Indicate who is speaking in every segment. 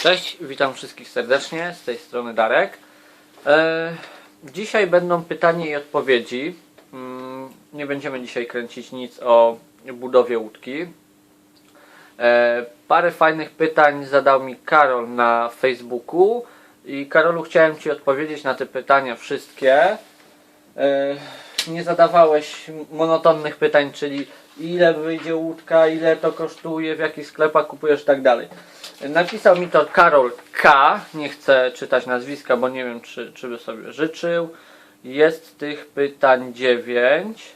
Speaker 1: Cześć, witam wszystkich serdecznie, z tej strony Darek. E, dzisiaj będą pytania i odpowiedzi. Mm, nie będziemy dzisiaj kręcić nic o budowie łódki. E, parę fajnych pytań zadał mi Karol na Facebooku i Karolu chciałem Ci odpowiedzieć na te pytania wszystkie. E, nie zadawałeś monotonnych pytań, czyli ile wyjdzie łódka, ile to kosztuje, w jakich sklepach kupujesz i tak dalej. Napisał mi to Karol K. Nie chcę czytać nazwiska, bo nie wiem, czy, czy by sobie życzył. Jest tych pytań 9.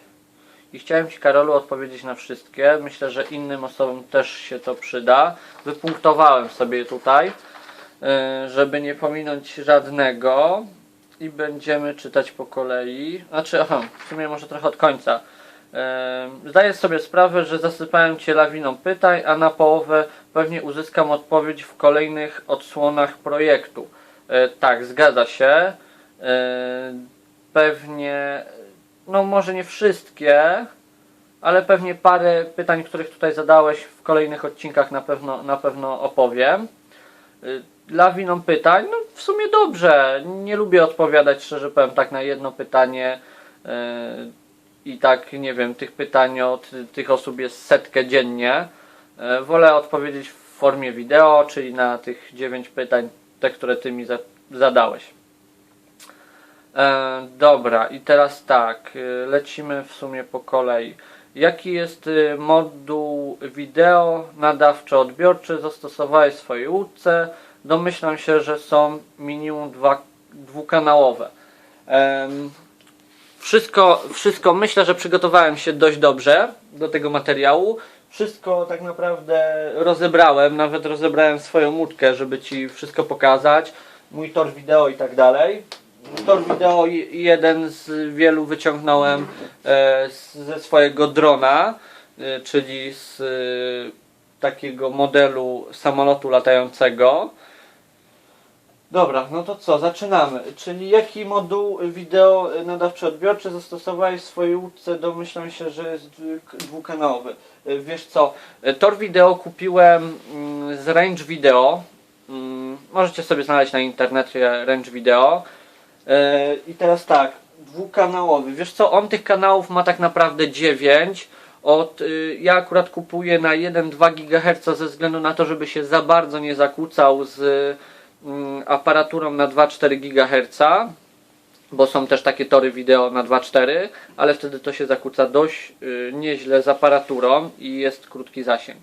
Speaker 1: I chciałem Ci, Karolu, odpowiedzieć na wszystkie. Myślę, że innym osobom też się to przyda. Wypunktowałem sobie tutaj, y, żeby nie pominąć żadnego. I będziemy czytać po kolei. Znaczy, aha, w sumie może trochę od końca. Zdaję sobie sprawę, że zasypałem Cię lawiną pytań, a na połowę pewnie uzyskam odpowiedź w kolejnych odsłonach projektu. E, tak, zgadza się. E, pewnie, no może nie wszystkie, ale pewnie parę pytań, których tutaj zadałeś w kolejnych odcinkach na pewno, na pewno opowiem. Y, Lawiną pytań, no w sumie dobrze. Nie lubię odpowiadać, szczerze powiem, tak na jedno pytanie. I tak, nie wiem, tych pytań od tych osób jest setkę dziennie. Y, Wolę odpowiedzieć w formie wideo, czyli na tych 9 pytań, te, które Ty mi za zadałeś. E, dobra, i teraz tak, y, lecimy w sumie po kolei. Jaki jest moduł wideo nadawczo-odbiorczy zastosowałeś w swojej łódce? Domyślam się, że są minimum dwa, dwukanałowe. Wszystko, wszystko myślę, że przygotowałem się dość dobrze do tego materiału. Wszystko tak naprawdę rozebrałem, nawet rozebrałem swoją łódkę, żeby Ci wszystko pokazać. Mój tor wideo i tak dalej. Tor wideo je- jeden z wielu wyciągnąłem e, ze swojego drona, e, czyli z e, takiego modelu samolotu latającego. Dobra, no to co, zaczynamy. Czyli jaki moduł wideo nadawczy-odbiorczy zastosowałeś w swojej łódce? Domyślam się, że jest dwu- dwukanałowy. E, Wiesz co, e, tor wideo kupiłem mm, z Range Video. Mm, Możecie sobie znaleźć na internecie Range Video. E, I teraz tak, dwukanałowy. Wiesz co, on tych kanałów ma tak naprawdę 9. Od, y, ja akurat kupuję na 1-2 GHz ze względu na to, żeby się za bardzo nie zakłócał z aparaturą na 2-4 GHz, bo są też takie tory wideo na 2-4, ale wtedy to się zakłóca dość y, nieźle z aparaturą i jest krótki zasięg.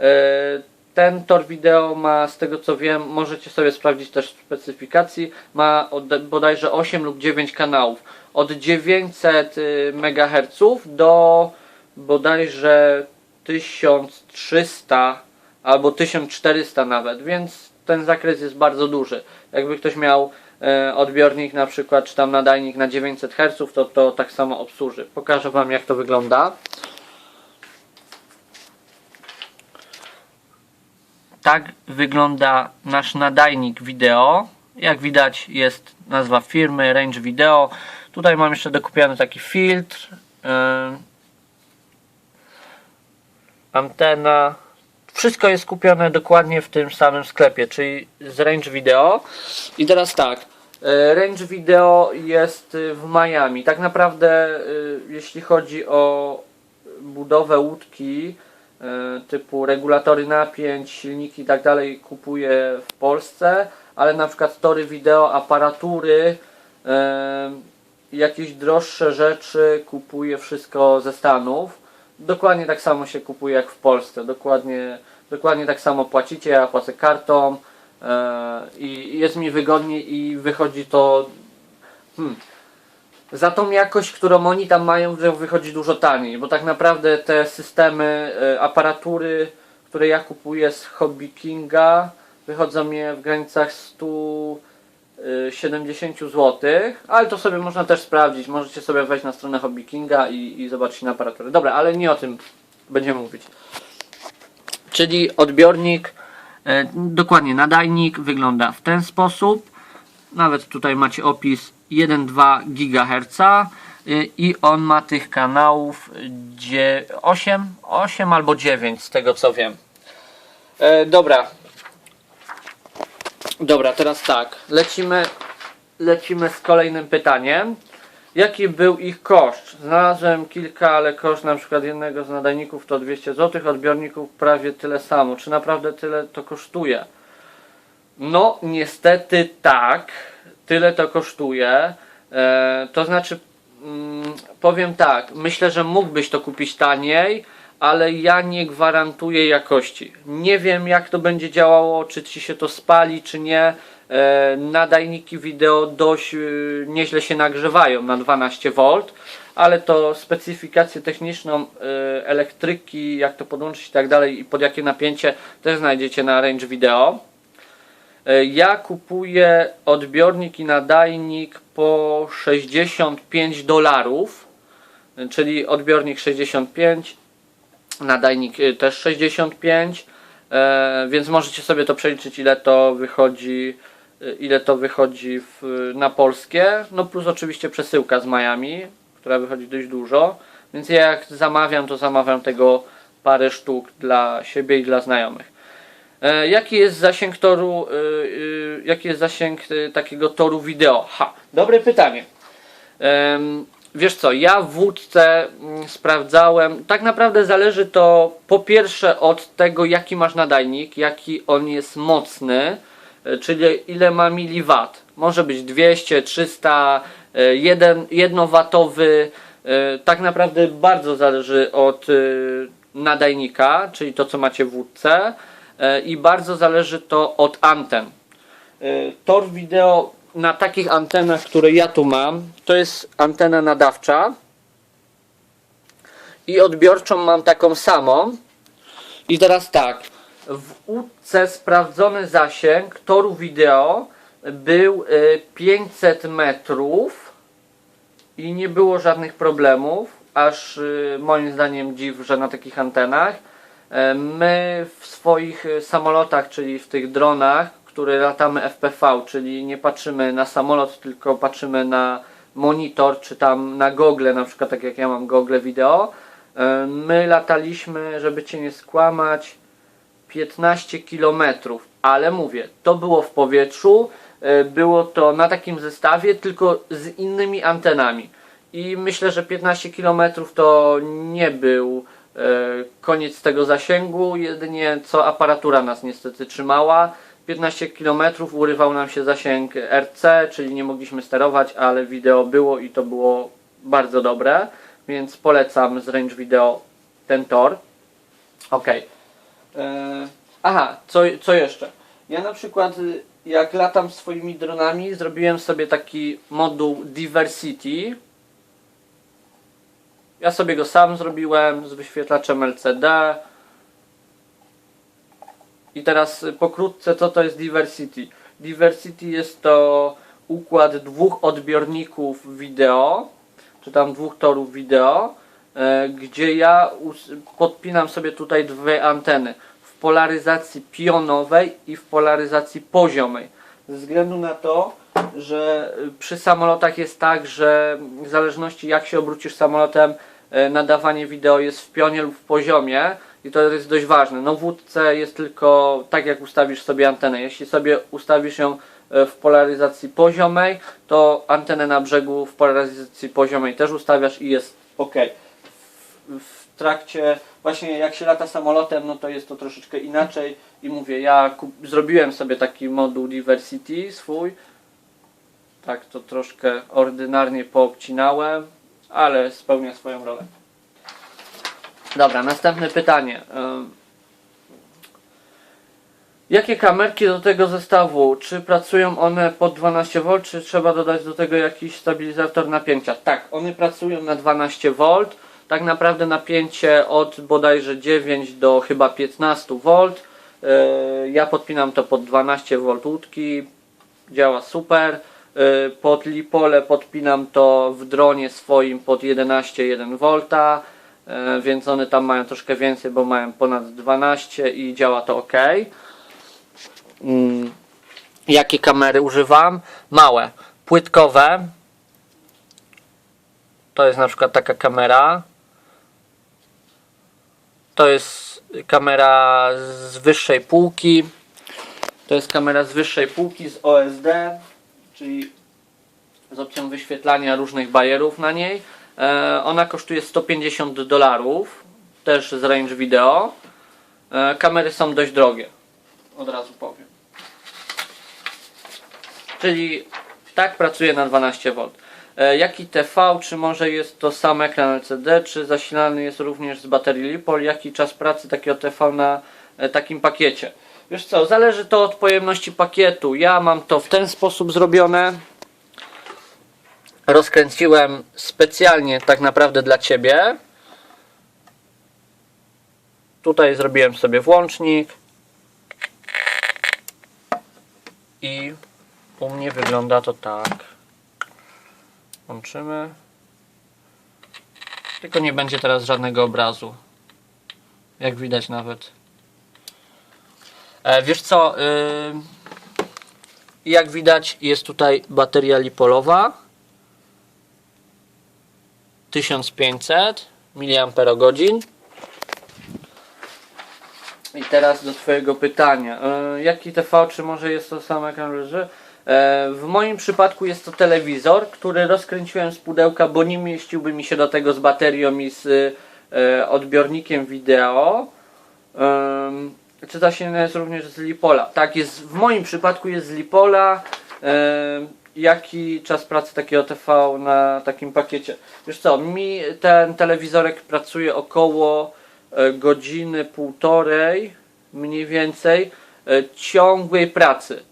Speaker 1: E, Ten tor wideo ma, z tego co wiem, możecie sobie sprawdzić też w specyfikacji, ma od, bodajże 8 lub 9 kanałów. Od 900 MHz do bodajże 1300 albo 1400 nawet, więc ten zakres jest bardzo duży. Jakby ktoś miał e, odbiornik na przykład, czy tam nadajnik na 900 Hz, to to tak samo obsłuży. Pokażę Wam jak to wygląda. Tak wygląda nasz nadajnik wideo. Jak widać jest nazwa firmy Range Video. Tutaj mam jeszcze dokupiony taki filtr. Yy, antena. Wszystko jest kupione dokładnie w tym samym sklepie, czyli z Range Video. I teraz tak. e, Range Video jest y, w Miami. Tak naprawdę, y, jeśli chodzi o budowę łódki, e, typu regulatory napięć, silniki i tak dalej, kupuję w Polsce, ale na przykład tory wideo, aparatury, e, jakieś droższe rzeczy kupuję wszystko ze Stanów. Dokładnie tak samo się kupuje jak w Polsce. Dokładnie, dokładnie tak samo płacicie, ja płacę kartą e, i jest mi wygodniej i wychodzi to hmm, za tą jakość, którą oni tam mają, wychodzi dużo taniej, bo tak naprawdę te systemy, e, aparatury, które ja kupuję z Hobby Kinga wychodzą mnie w granicach 170 zł, ale to sobie można też sprawdzić. Możecie sobie wejść na stronę Hobby Kinga i, i zobaczyć na aparatury. Dobra, ale nie o tym będziemy mówić. Czyli odbiornik, e, dokładnie nadajnik wygląda w ten sposób. Nawet tutaj macie opis 1,2 GHz y, i on ma tych kanałów dzie- 8, 8 albo 9 z tego co wiem. E, dobra. Dobra, teraz tak. Lecimy, lecimy z kolejnym pytaniem. Jaki był ich koszt? Znalazłem kilka, ale koszt na przykład jednego z nadajników to 200 zł, odbiorników prawie tyle samo. Czy naprawdę tyle to kosztuje? No, niestety tak. Tyle to kosztuje. E, to znaczy, mm, powiem tak, myślę, że mógłbyś to kupić taniej, ale ja nie gwarantuję jakości. Nie wiem, jak to będzie działało, czy ci się to spali, czy nie. E, nadajniki wideo dość e, nieźle się nagrzewają na 12V, ale to specyfikację techniczną e, elektryki, jak to podłączyć i tak dalej i pod jakie napięcie też znajdziecie na Range Video. E, Ja kupuję odbiornik i nadajnik po 65 dolarów, czyli odbiornik 65, nadajnik y, też 65, e, więc możecie sobie to przeliczyć ile to wychodzi, y, ile to wychodzi w, na polskie, no plus oczywiście przesyłka z Miami, która wychodzi dość dużo, więc ja jak zamawiam, to zamawiam tego parę sztuk dla siebie i dla znajomych. E, Jaki jest zasięg toru, y, jaki jest zasięg takiego toru wideo? Ha, dobre pytanie. Wiesz co, ja wódce mm, sprawdzałem, tak naprawdę zależy to po pierwsze od tego jaki masz nadajnik, jaki on jest mocny, e, czyli ile ma miliwat. Może być 200, 300, e, 1, jednowatowy, e, tak naprawdę bardzo zależy od e, nadajnika, czyli to co macie w wódce e, i bardzo zależy to od anten. Tor wideo na takich antenach, które ja tu mam, to jest antena nadawcza i odbiorczą mam taką samą. I teraz tak, w łódce sprawdzony zasięg toru wideo był y, 500 metrów i nie było żadnych problemów, aż y, moim zdaniem dziw, że na takich antenach. E, My w swoich y, samolotach, czyli w tych dronach, które latamy FPV, czyli nie patrzymy na samolot, tylko patrzymy na monitor, czy tam na gogle, na przykład tak jak ja mam gogle wideo. E, My lataliśmy, żeby Cię nie skłamać, 15 km, ale mówię, to było w powietrzu, e, było to na takim zestawie, tylko z innymi antenami. I myślę, że 15 km to nie był e, koniec tego zasięgu, jedynie co aparatura nas niestety trzymała. 15 km urywał nam się zasięg RC, czyli nie mogliśmy sterować, ale wideo było i to było bardzo dobre, więc polecam z range video ten tor. Okej. E, Aha, co, co jeszcze? Ja na przykład y, jak latam swoimi dronami, zrobiłem sobie taki moduł Diversity. Ja sobie go sam zrobiłem z wyświetlaczem LCD. I teraz y, pokrótce co to jest Diversity? Diversity jest to układ dwóch odbiorników wideo, czy tam dwóch torów wideo, e, gdzie ja podpinam sobie tutaj dwie anteny w polaryzacji pionowej i w polaryzacji poziomej. Ze względu na to, że y, przy samolotach jest tak, że w zależności jak się obrócisz samolotem, e, nadawanie wideo jest w pionie lub w poziomie i to jest dość ważne. No w jest tylko tak jak ustawisz sobie antenę. Jeśli sobie ustawisz ją e, w polaryzacji poziomej, to antenę na brzegu w polaryzacji poziomej też ustawiasz i jest ok. W, w trakcie, właśnie jak się lata samolotem, no to jest to troszeczkę inaczej i mówię, ja kup, zrobiłem sobie taki moduł Diversity swój. Tak to troszkę ordynarnie poobcinałem, ale spełnia swoją rolę. Dobra, następne pytanie. Jakie kamerki do tego zestawu? Czy pracują one pod 12V, czy trzeba dodać do tego jakiś stabilizator napięcia? Tak, one pracują na 12V. Tak naprawdę napięcie od bodajże 9 do chyba 15V. Yy, Ja podpinam to pod 12V łódki. Działa super. Yy, Pod lipole podpinam to w dronie swoim pod 11,1V. Yy, Więc one tam mają troszkę więcej, bo mają ponad 12 i działa to ok. Mm, jakie kamery używam? Małe, płytkowe. To jest na przykład taka kamera. To jest kamera z wyższej półki. To jest kamera z wyższej półki z OSD, czyli z opcją wyświetlania różnych bajerów na niej. E, ona kosztuje 150 dolarów, też z range video. E, kamery są dość drogie, od razu powiem. Czyli tak pracuje na 12V. E, jaki TV, czy może jest to sam ekran LCD, czy zasilany jest również z baterii LiPol, jaki czas pracy takiego TV na e, takim pakiecie? Wiesz co, zależy to od pojemności pakietu. Ja mam to w ten sposób zrobione. Rozkręciłem specjalnie tak naprawdę dla Ciebie. Tutaj zrobiłem sobie włącznik. I u mnie wygląda to tak. Łączymy. Tylko nie będzie teraz żadnego obrazu. Jak widać nawet. E, wiesz co? Y, jak widać jest tutaj bateria lipolowa. 1500 mAh. I teraz do Twojego pytania. E, jaki TV, czy może jest to sam ekran leży? E, w moim przypadku jest to telewizor, który rozkręciłem z pudełka, bo nie mieściłby mi się do tego z baterią i z e, odbiornikiem wideo. Em, czy zasilany jest również z Lipola? Tak, jest, w moim przypadku jest z Lipola. Jaki czas pracy takiego TV na takim pakiecie? Wiesz co, mi ten telewizorek pracuje około e, godziny, półtorej, mniej więcej, e, ciągłej pracy.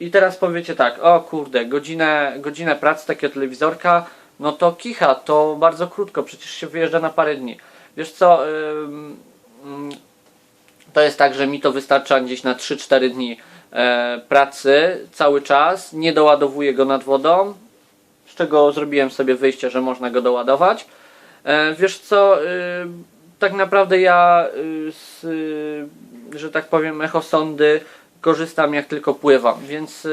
Speaker 1: I teraz powiecie tak, o kurde, godzinę, godzinę pracy takiego telewizorka, no to kicha, to bardzo krótko, przecież się wyjeżdża na parę dni. Wiesz co, to jest tak, że mi to wystarcza gdzieś na 3-4 dni pracy cały czas, nie doładowuję go nad wodą, z czego zrobiłem sobie wyjście, że można go doładować. E, wiesz co, y, tak naprawdę ja y, z, y, że tak powiem, echosondy korzystam jak tylko pływam, więc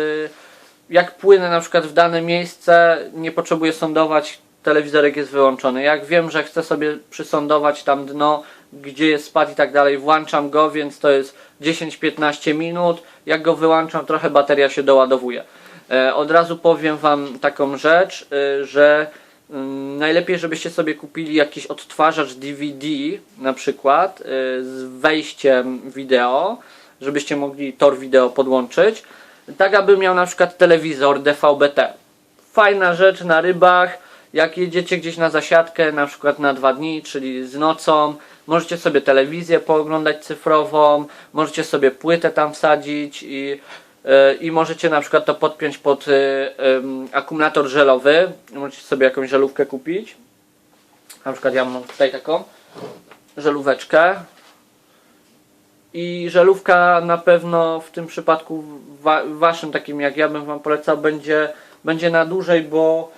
Speaker 1: jak płynę na przykład w dane miejsce, nie potrzebuję sądować, telewizorek jest wyłączony. Jak wiem, że chcę sobie przysądować tam dno, gdzie jest spad i tak dalej, włączam go, więc to jest 10-15 minut. Jak go wyłączam, trochę bateria się doładowuje. E, Od razu powiem Wam taką rzecz, y, że mm, najlepiej, żebyście sobie kupili jakiś odtwarzacz DVD na przykład y, z wejściem wideo, żebyście mogli tor wideo podłączyć, tak aby miał na przykład telewizor DVB-T. Fajna rzecz na rybach, jak jedziecie gdzieś na zasiadkę, na przykład na dwa dni, czyli z nocą, możecie sobie telewizję pooglądać cyfrową, możecie sobie płytę tam wsadzić i, e, i możecie na przykład to podpiąć pod ym, akumulator żelowy. Możecie sobie jakąś żelówkę kupić. Na przykład ja mam tutaj taką żelóweczkę. I żelówka na pewno w tym przypadku wa waszym takim jak ja bym wam polecał będzie, będzie na dłużej, bo,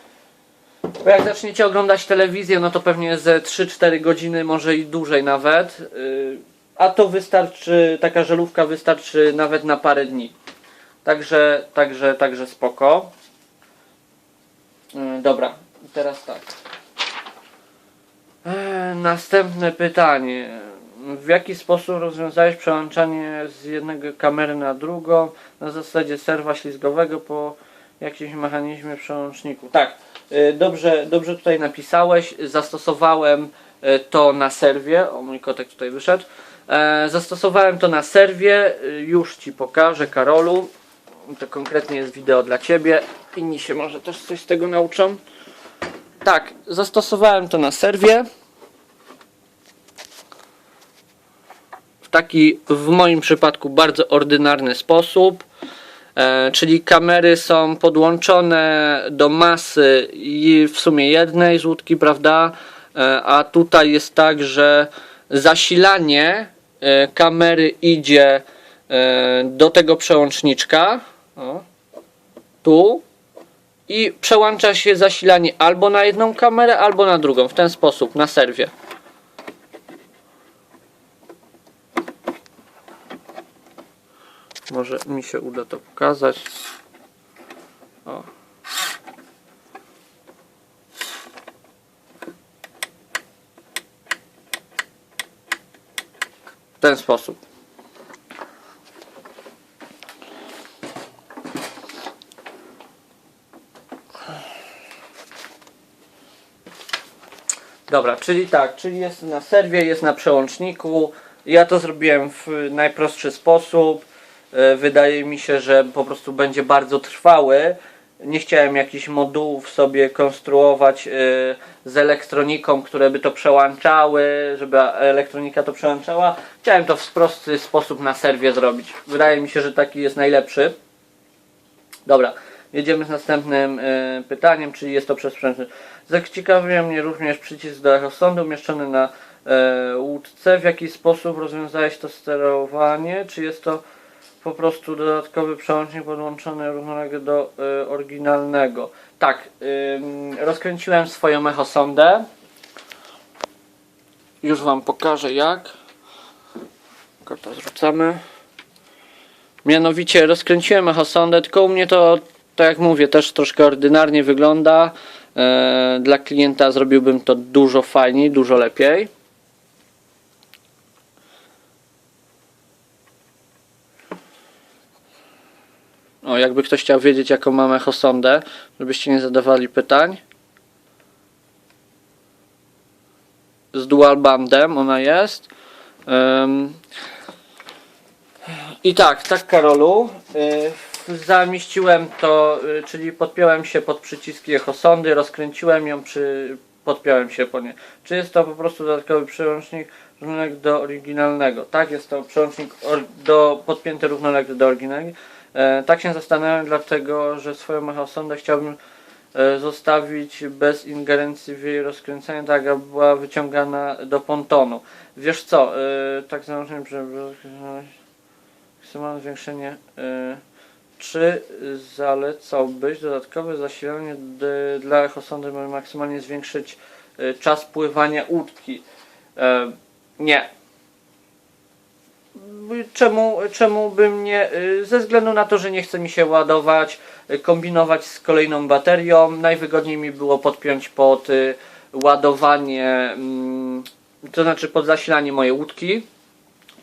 Speaker 1: bo jak zaczniecie oglądać telewizję, no to pewnie ze 3-4 godziny, może i dłużej nawet. Yy, a to wystarczy, taka żelówka wystarczy nawet na parę dni. Także, także, także spoko. Yy, dobra, teraz tak. Eee, następne pytanie. W jaki sposób rozwiązałeś przełączanie z jednego kamery na drugą na zasadzie serwa ślizgowego po jakimś mechanizmie przełączniku? Tak, e, dobrze, dobrze tutaj napisałeś. Zastosowałem e, to na serwie. O, mój kotek tutaj wyszedł. E, Zastosowałem to na serwie. E, Już Ci pokażę, Karolu. To konkretnie jest wideo dla Ciebie. Inni się może też coś z tego nauczą. Tak, zastosowałem to na serwie. w taki w moim przypadku bardzo ordynarny sposób. E, czyli kamery są podłączone do masy i w sumie jednej z łódki, prawda? E, a tutaj jest tak, że zasilanie e, kamery idzie do tego przełączniczka. O, tu. I przełącza się zasilanie albo na jedną kamerę, albo na drugą. W ten sposób, na serwie. Może mi się uda to pokazać. O. W ten sposób. Dobra, czyli tak, czyli jest na serwie, jest na przełączniku. Ja to zrobiłem w najprostszy sposób. E, Wydaje mi się, że po prostu będzie bardzo trwały. Nie chciałem jakichś modułów sobie konstruować e, z elektroniką, które by to przełączały, żeby elektronika to przełączała. Chciałem to w prosty sposób na serwie zrobić. Wydaje mi się, że taki jest najlepszy. Dobra, jedziemy z następnym e, pytaniem, czyli jest to przesprzętny. Zaciekawił mnie również przycisk do echosondy umieszczony na łódce. W jaki sposób rozwiązałeś to sterowanie? Czy jest to po prostu dodatkowy przełącznik podłączony równolegle do e, oryginalnego? Tak, ym, rozkręciłem swoją echosondę. Już Wam pokażę jak. Kota zrzucamy. Mianowicie rozkręciłem echosondę, tylko u mnie to, tak jak mówię, też troszkę ordynarnie wygląda. E, dla klienta zrobiłbym to dużo fajniej, dużo lepiej. O, jakby ktoś chciał wiedzieć, jaką mam echosondę, żebyście nie zadawali pytań. Z dual bandem ona jest. Em, i tak, tak Karolu, y, zamieściłem to, y, czyli podpiąłem się pod przyciski echosondy, rozkręciłem ją, przy, podpiąłem się po nie. Czy jest to po prostu dodatkowy przełącznik równoległy do oryginalnego? Tak, jest to przełącznik do, podpięty równolegle do oryginalnego. E, tak się zastanawiam, dlatego że swoją echosondę chciałbym e, zostawić bez ingerencji w jej rozkręcenie, tak aby była wyciągana do pontonu. Wiesz co, e, tak założenie, żeby maksymalne zwiększenie. Czy zalecałbyś dodatkowe zasilanie dla echosondy, aby maksymalnie zwiększyć czas pływania łódki? Nie. Czemu, czemu bym nie? y, Ze względu na to, że nie chce mi się ładować, y, kombinować z kolejną baterią. Najwygodniej mi było podpiąć pod y, ładowanie, mm, to znaczy pod zasilanie mojej łódki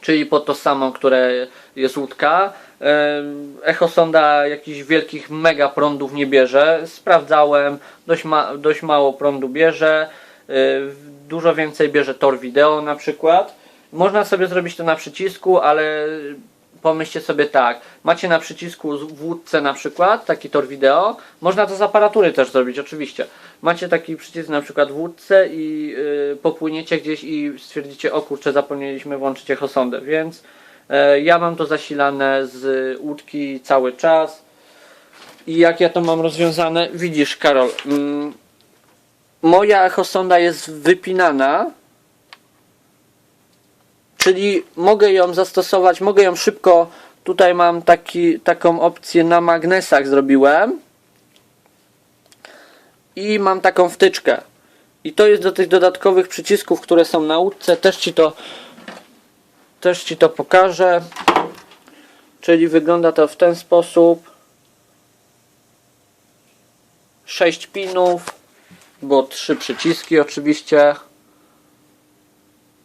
Speaker 1: czyli pod to samo, które jest łódka. Em, Echosonda jakichś wielkich mega prądów nie bierze. Sprawdzałem, dość, ma, dość mało prądu bierze. Dużo więcej bierze tor wideo na przykład. Można sobie zrobić to na przycisku, ale pomyślcie sobie tak. Macie na przycisku z- w łódce na przykład taki tor wideo. Można to z aparatury też zrobić, oczywiście. Macie taki przycisk na przykład w łódce i yy, popłyniecie gdzieś i stwierdzicie, o kurczę, zapomnieliśmy włączyć echosondę, więc e, ja mam to zasilane z łódki cały czas. I jak ja to mam rozwiązane? Widzisz, Karol, mm, moja echosonda jest wypinana, czyli mogę ją zastosować, mogę ją szybko, tutaj mam taki, taką opcję na magnesach zrobiłem i mam taką wtyczkę. I to jest do tych dodatkowych przycisków, które są na łódce, też Ci to też Ci to pokażę. Czyli wygląda to w ten sposób. 6 pinów, bo trzy przyciski oczywiście.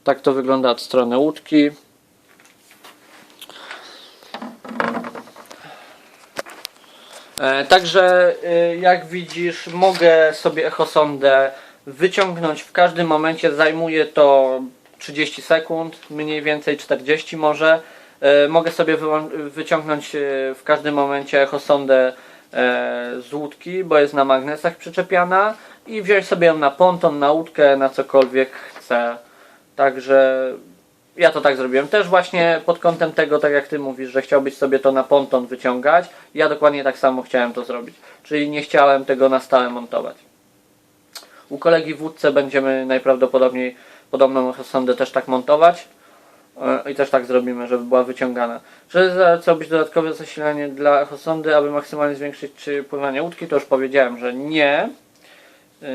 Speaker 1: Tak to wygląda od strony łódki. E, Także y, jak widzisz mogę sobie echosondę wyciągnąć w każdym momencie, zajmuje to 30 sekund, mniej więcej 40 może. E, Mogę sobie wyciągnąć e, w każdym momencie echosondę e, z łódki, bo jest na magnesach przyczepiana i wziąć sobie ją na ponton, na łódkę, na cokolwiek chcę. Także ja to tak zrobiłem. Też właśnie pod kątem tego, tak jak ty mówisz, że chciałbyś sobie to na ponton wyciągać. Ja dokładnie tak samo chciałem to zrobić. Czyli nie chciałem tego na stałe montować. U kolegi w będziemy najprawdopodobniej podobną sondę też tak montować. E, I też tak zrobimy, żeby była wyciągana. Czy zalecałbyś dodatkowe zasilanie dla echosondy, aby maksymalnie zwiększyć pływanie łódki? To już powiedziałem, że nie. Yy,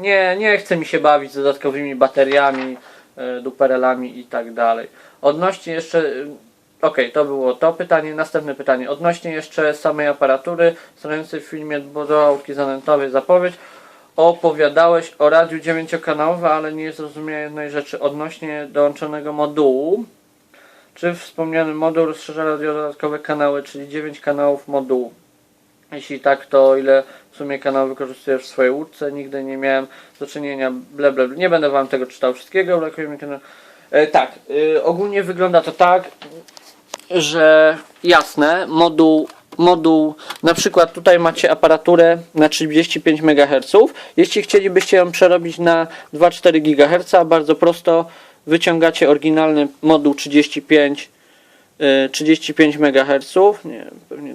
Speaker 1: nie, nie chce mi się bawić z dodatkowymi bateriami, yy, duperelami i tak dalej. Odnośnie jeszcze, yy, okej, to było to pytanie. Następne pytanie. Odnośnie jeszcze samej aparatury, stojącej w filmie budowałki zanętowej zapowiedź, opowiadałeś o radiu 9-kanałowym, ale nie zrozumiałem jednej rzeczy. Odnośnie dołączonego modułu, czy wspomniany moduł rozszerza radio dodatkowe kanały, czyli 9 kanałów modułu? Jeśli tak, to ile w sumie kanał wykorzystujesz w swojej łódce? Nigdy nie miałem do czynienia, ble, ble. Nie będę wam tego czytał wszystkiego, brakuje mi kanał. E, tak, e, ogólnie wygląda to tak, że jasne, moduł, moduł, na przykład tutaj macie aparaturę na 35 MHz. Jeśli chcielibyście ją przerobić na 2,4 GHz, bardzo prosto wyciągacie oryginalny moduł 35, y, 35 MHz. Nie, pewnie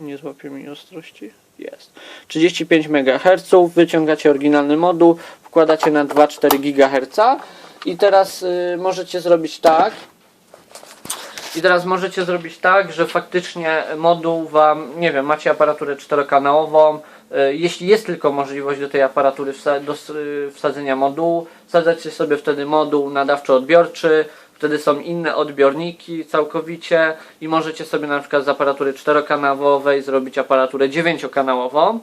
Speaker 1: nie złapie mi ostrości. Jest. 35 MHz, wyciągacie oryginalny moduł, wkładacie na 2,4 GHz i teraz y, możecie zrobić tak, i teraz możecie zrobić tak, że faktycznie moduł wam, nie wiem, macie aparaturę czterokanałową. y, Jeśli jest tylko możliwość do tej aparatury y, wsadzenia modułu, wsadzacie sobie wtedy moduł nadawczo-odbiorczy, wtedy są inne odbiorniki całkowicie i możecie sobie na przykład z aparatury czterokanałowej zrobić aparaturę dziewięciokanałową.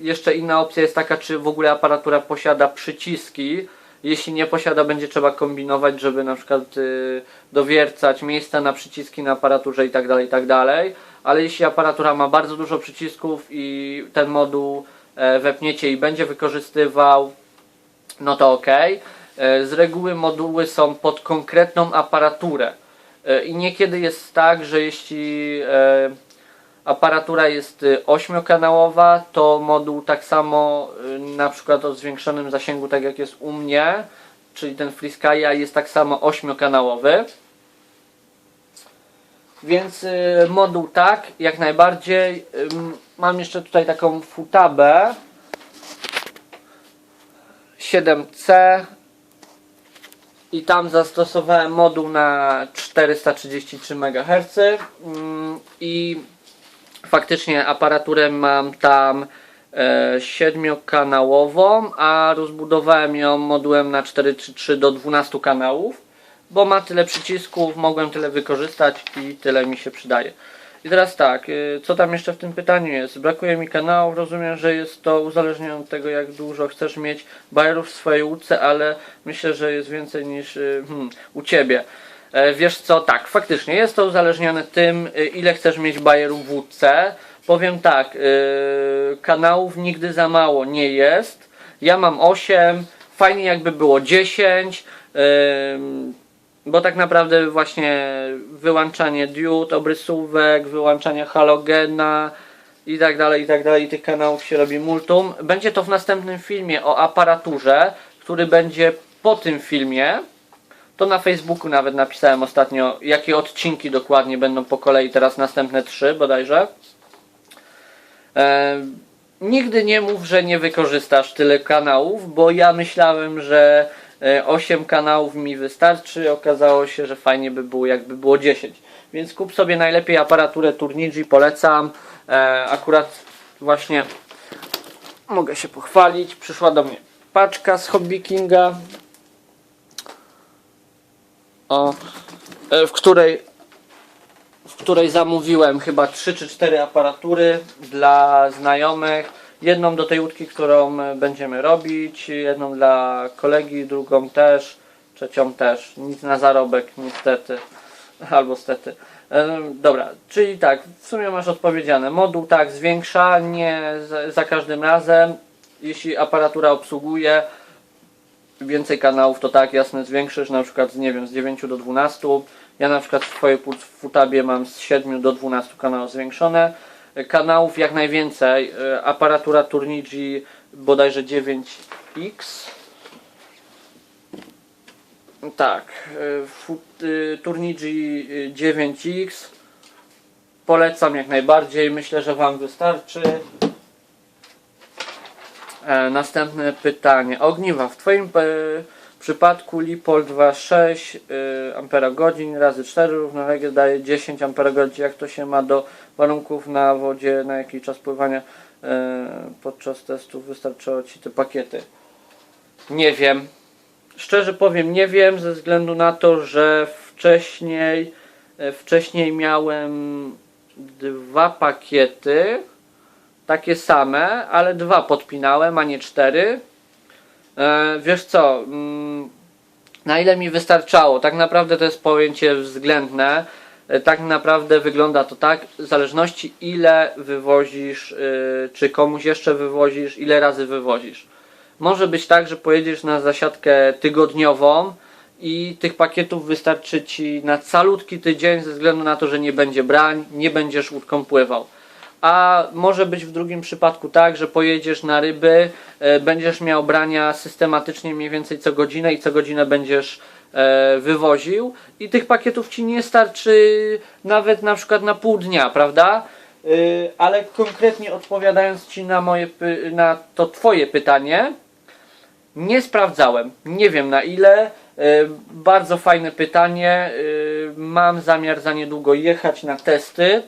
Speaker 1: Jeszcze inna opcja jest taka, czy w ogóle aparatura posiada przyciski. Jeśli nie posiada, będzie trzeba kombinować, żeby na przykład y, dowiercać miejsca na przyciski na aparaturze i tak dalej, i tak. Ale jeśli aparatura ma bardzo dużo przycisków i ten moduł e, wepniecie i będzie wykorzystywał, no to ok. E, Z reguły moduły są pod konkretną aparaturę. E, I niekiedy jest tak, że jeśli e, aparatura jest y, ośmiokanałowa, to moduł tak samo y, na przykład o zwiększonym zasięgu, tak jak jest u mnie, czyli ten FreeSky'a jest tak samo ośmiokanałowy. Więc y, moduł tak, jak najbardziej. Mam jeszcze tutaj taką futabę 7C i tam zastosowałem moduł na 433 MHz mm, i faktycznie aparaturę mam tam e, siedmiokanałową, a rozbudowałem ją modułem na 433 do 12 kanałów, bo ma tyle przycisków, mogłem tyle wykorzystać i tyle mi się przydaje. I teraz tak, y, co tam jeszcze w tym pytaniu jest? Brakuje mi kanałów, rozumiem, że jest to uzależnione od tego, jak dużo chcesz mieć bajerów w swojej łódce, ale myślę, że jest więcej niż y, hmm, u Ciebie. E, Wiesz co, tak, faktycznie jest to uzależnione tym, y, ile chcesz mieć bajerów w łódce. Powiem tak, kanałów nigdy za mało nie jest. Ja mam 8, fajnie jakby było 10. bo tak naprawdę właśnie wyłączanie diod, obrysówek, wyłączanie halogena i tak dalej, i tak dalej, i tych kanałów się robi multum. Będzie to w następnym filmie o aparaturze, który będzie po tym filmie. To na Facebooku nawet napisałem ostatnio, jakie odcinki dokładnie będą po kolei, teraz następne trzy bodajże. E, nigdy nie mów, że nie wykorzystasz tyle kanałów, bo ja myślałem, że 8 kanałów mi wystarczy. Okazało się, że fajnie by było, jakby było 10. Więc kup sobie najlepiej aparaturę Turnigi, polecam. E, akurat właśnie mogę się pochwalić. Przyszła do mnie paczka z Hobby Kinga. O, e, w której w której zamówiłem chyba 3 czy 4 aparatury dla znajomych. Jedną do tej łódki, którą e, będziemy robić, jedną dla kolegi, drugą też, trzecią też. Nic na zarobek, niestety. Albo stety. E, Dobra, czyli tak, w sumie masz odpowiedziane. Moduł tak zwiększa, nie za, każdym razem. Jeśli aparatura obsługuje, więcej kanałów, to tak, jasne, zwiększysz na przykład, nie wiem, z 9 do 12. Ja na przykład w swojej futabie mam z 7 do 12 kanałów zwiększone. E, Kanałów jak najwięcej. E, Aparatura Turnigi bodajże 9X. Tak, e, Turnigi y, 9X. Polecam jak najbardziej, myślę, że Wam wystarczy. E, następne pytanie. Ogniwa. W Twoim e, przypadku Lipol 2,6 e, amperogodzin razy 4 równolegle daje 10 amperogodzin. Jak to się ma do warunków na wodzie, na jaki czas pływania e, podczas testów wystarczyło Ci te pakiety? Nie wiem. Szczerze powiem, nie wiem, ze względu na to, że wcześniej, e, wcześniej miałem dwa pakiety takie same, ale dwa podpinałem, a nie cztery. E, wiesz co, mm, na ile mi wystarczało? Tak naprawdę to jest pojęcie względne. E, Tak naprawdę wygląda to tak, w zależności ile wywozisz, y, czy komuś jeszcze wywozisz, ile razy wywozisz. Może być tak, że pojedziesz na zasiadkę tygodniową i tych pakietów wystarczy Ci na calutki tydzień ze względu na to, że nie będzie brań, nie będziesz łódką pływał. A może być w drugim przypadku tak, że pojedziesz na ryby, e, będziesz miał brania systematycznie mniej więcej co godzinę i co godzinę będziesz e, wywoził i tych pakietów Ci nie starczy nawet na przykład na pół dnia, prawda? Y, ale konkretnie odpowiadając Ci na, moje, na to Twoje pytanie, nie sprawdzałem. Nie wiem na ile. Y, Bardzo fajne pytanie. Mam zamiar za niedługo jechać na testy.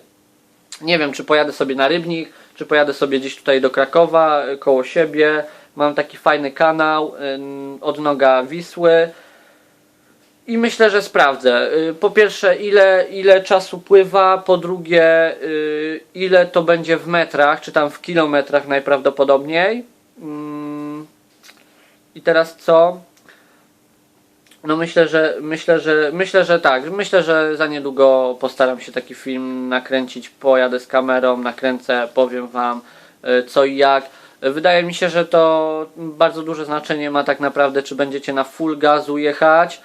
Speaker 1: Nie wiem, czy pojadę sobie na Rybnik, czy pojadę sobie gdzieś tutaj do Krakowa, koło siebie. Mam taki fajny kanał y, od noga Wisły. I myślę, że sprawdzę. Y, Po pierwsze, ile, ile czasu pływa, po drugie, y, ile to będzie w metrach, czy tam w kilometrach najprawdopodobniej. Mm, I teraz co? No myślę, że myślę, że myślę, że tak. Myślę, że za niedługo postaram się taki film nakręcić. Pojadę z kamerą, nakręcę, powiem wam y, co i jak. Wydaje mi się, że to bardzo duże znaczenie ma tak naprawdę, czy będziecie na full gazu jechać,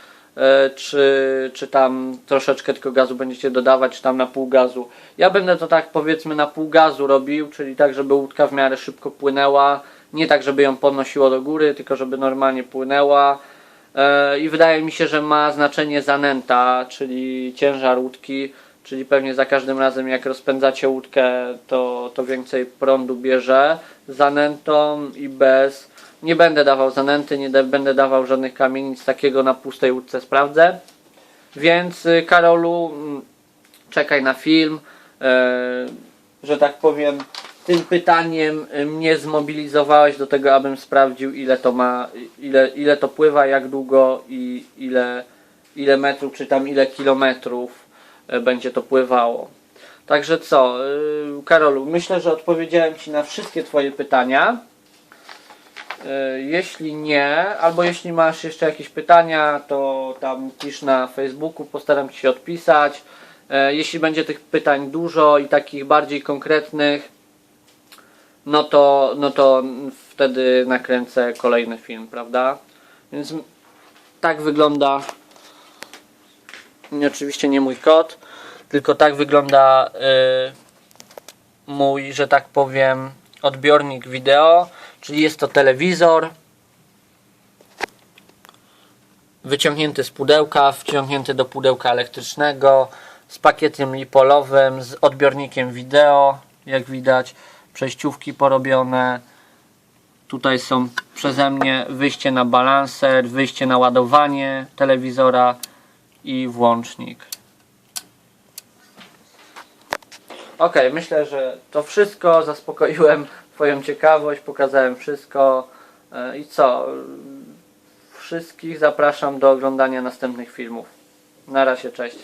Speaker 1: czy, czy tam troszeczkę tylko gazu będziecie dodawać, czy tam na pół gazu. Ja będę to tak powiedzmy na pół gazu robił, czyli tak, żeby łódka w miarę szybko płynęła. Nie tak, żeby ją podnosiło do góry, tylko żeby normalnie płynęła. E, I wydaje mi się, że ma znaczenie zanęta, czyli ciężar łódki, czyli pewnie za każdym razem jak rozpędzacie łódkę, to, to więcej prądu bierze zanętą i bez. Nie będę dawał zanęty, nie będę dawał żadnych kamienic takiego na pustej łódce, sprawdzę. Więc y, Karolu, mm, czekaj na film, e, że tak powiem, tym pytaniem y, mnie zmobilizowałeś do tego, abym sprawdził ile to ma, ile, ile to pływa, jak długo i ile, ile metrów, czy tam ile kilometrów y, będzie to pływało. Także co, y, Karolu, myślę, że odpowiedziałem Ci na wszystkie Twoje pytania. Y, Jeśli nie, albo jeśli masz jeszcze jakieś pytania, to tam pisz na Facebooku, postaram się odpisać. E, Jeśli będzie tych pytań dużo i takich bardziej konkretnych, no to, no to wtedy nakręcę kolejny film, prawda? Więc tak wygląda. Oczywiście nie mój kot, tylko tak wygląda y, mój, że tak powiem, odbiornik wideo, czyli jest to telewizor wyciągnięty z pudełka, wciągnięty do pudełka elektrycznego z pakietem lipolowym, z odbiornikiem wideo, jak widać, przejściówki porobione. Tutaj są przeze mnie wyjście na balanser, wyjście na ładowanie telewizora i włącznik. Ok, myślę, że to wszystko. Zaspokoiłem Twoją ciekawość, pokazałem wszystko. E, I co? Wszystkich zapraszam do oglądania następnych filmów. Na razie, cześć.